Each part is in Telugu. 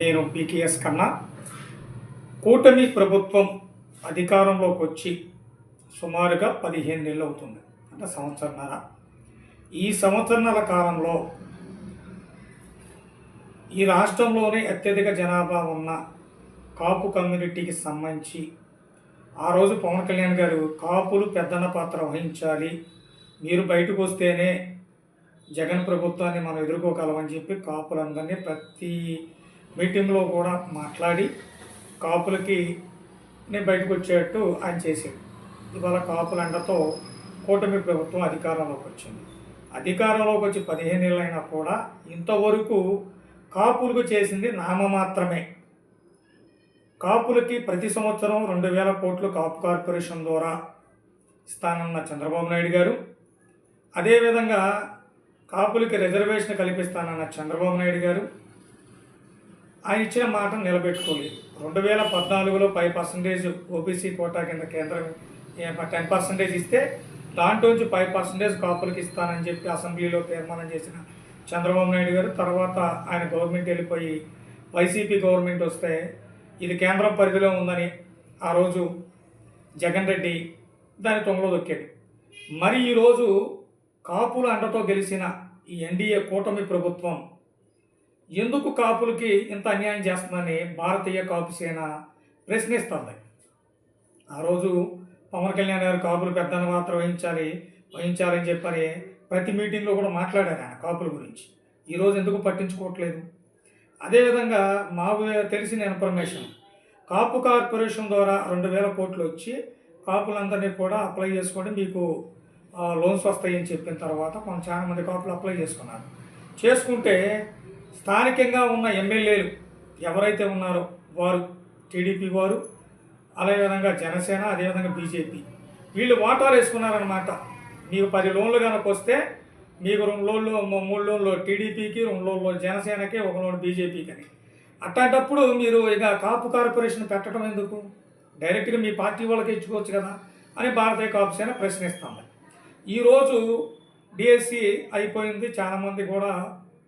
నేను పీకేఎస్ కన్నా కూటమి ప్రభుత్వం అధికారంలోకి వచ్చి సుమారుగా పదిహేను నెలలు అవుతుంది. అంటే సంవత్సరన్నర. ఈ సంవత్సరన్నర కాలంలో ఈ రాష్ట్రంలోనే అత్యధిక జనాభా ఉన్న కాపు కమ్యూనిటీకి సంబంధించి ఆ రోజు పవన్ కళ్యాణ్ గారు కాపులు పెద్దన్న పాత్ర వహించాలి మీరు బయటకు వస్తేనే జగన్ ప్రభుత్వాన్ని మనం ఎదుర్కోగలమని చెప్పి కాపులందరినీ ప్రతి మీటింగ్లో కూడా మాట్లాడి కాపులకి బయటకు వచ్చేటట్టు ఆయన చేశాడు. ఇవాళ కాపులండతో కూటమి ప్రభుత్వం అధికారంలోకి వచ్చింది. అధికారంలోకి వచ్చి పదిహేను ఏళ్ళైనా కూడా ఇంతవరకు కాపులకు చేసింది నామమాత్రమే కాపులకి ప్రతి సంవత్సరం రెండు వేల కోట్లు కాపు కార్పొరేషన్ ద్వారా ఇస్తానన్న చంద్రబాబు నాయుడు గారు అదేవిధంగా కాపులకి రిజర్వేషన్ కల్పిస్తానన్న చంద్రబాబు నాయుడు గారు ఆయన ఇచ్చిన మాట నిలబెట్టుకోలేదు రెండు వేల పద్నాలుగులో ఫైవ్ పర్సెంటేజ్ ఓబీసీ కోటా కింద కేంద్రం టెన్ పర్సెంటేజ్ ఇస్తే దాంట్లోంచి ఫైవ్ పర్సెంటేజ్ కాపులకు ఇస్తానని చెప్పి అసెంబ్లీలో తీర్మానం చేసిన చంద్రబాబు నాయుడు గారు తర్వాత ఆయన గవర్నమెంట్ వెళ్ళిపోయి వైసీపీ గవర్నమెంట్ వస్తే ఇది కేంద్రం పరిధిలో ఉందని ఆ రోజు జగన్ రెడ్డి దాని తొంగలో దొక్కాడు. మరి ఈరోజు కాపుల అండతో గెలిచిన ఈ ఎన్డీఏ కూటమి ప్రభుత్వం ఎందుకు కాపులకి ఇంత అన్యాయం చేస్తుందని భారతీయ కాపు సేన ప్రశ్నిస్తుంది. ఆ రోజు పవన్ కళ్యాణ్ గారు కాపులు పెద్దన్న మాత్రం వహించాలి వహించాలని చెప్పని ప్రతి మీటింగ్లో కూడా మాట్లాడారు ఆయన కాపుల గురించి. ఈరోజు ఎందుకు పట్టించుకోవట్లేదు? అదేవిధంగా మాకు తెలిసిన ఇన్ఫర్మేషన్ కాపు కార్పొరేషన్ ద్వారా రెండు వేల కోట్లు వచ్చి కాపులందరినీ కూడా అప్లై చేసుకోండి మీకు లోన్స్ వస్తాయని చెప్పిన తర్వాత కొంచెం చాలా మంది కాపులు అప్లై చేసుకున్నారు. చేసుకుంటే స్థానికంగా ఉన్న ఎమ్మెల్యేలు ఎవరైతే ఉన్నారో వారు టీడీపీ వారు అదేవిధంగా జనసేన అదేవిధంగా బీజేపీ. వీళ్ళు వాటాలు వేసుకున్నారనమాట మీకు పది లోన్లు కనుక వస్తే మీకు రెండు లోన్లు మూడు లోన్లు టీడీపీకి రెండు లోన్లు జనసేనకి ఒక లోన్ బీజేపీకి అని అట్లాంటప్పుడు మీరు ఇక కాపు కార్పొరేషన్ పెట్టడం ఎందుకు? డైరెక్ట్గా మీ పార్టీ వాళ్ళకి ఇచ్చుకోవచ్చు కదా అని భారతీయ కాపు సేన ప్రశ్నిస్తుంది. ఈరోజు డిఎస్సి అయిపోయింది. చాలామంది కూడా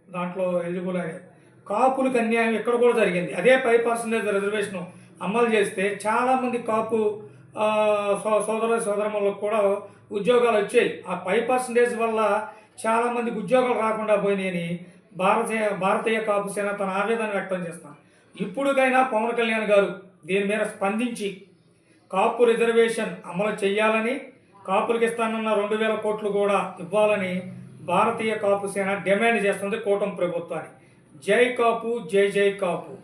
దాంట్లో ఎలిజిబుల్ అయ్యారు కాపులకు అన్యాయం ఇక్కడ కూడా జరిగింది. అదే ఫైవ్ పర్సెంటేజ్ రిజర్వేషన్ అమలు చేస్తే చాలామంది కాపు సో- సోదర సోదరములకు కూడా ఉద్యోగాలు వచ్చాయి. ఆ ఫైవ్ పర్సెంటేజ్ వల్ల చాలామందికి ఉద్యోగాలు రాకుండా పోయినాయని భారతీయ భారతీయ కాపు సేన తన ఆవేదన వ్యక్తం చేస్తాను ఇప్పుడుకైనా పవన్ కళ్యాణ్ గారు దీని మీద స్పందించి కాపు రిజర్వేషన్ అమలు చేయాలని కాపులకు ఇస్తానన్న రెండు వేల కోట్లు కూడా ఇవ్వాలని భారతీయ కాపు సేన డిమాండ్ చేస్తుంది కూటమి ప్రభుత్వాన్ని. జై కాపు జై జై కాపు.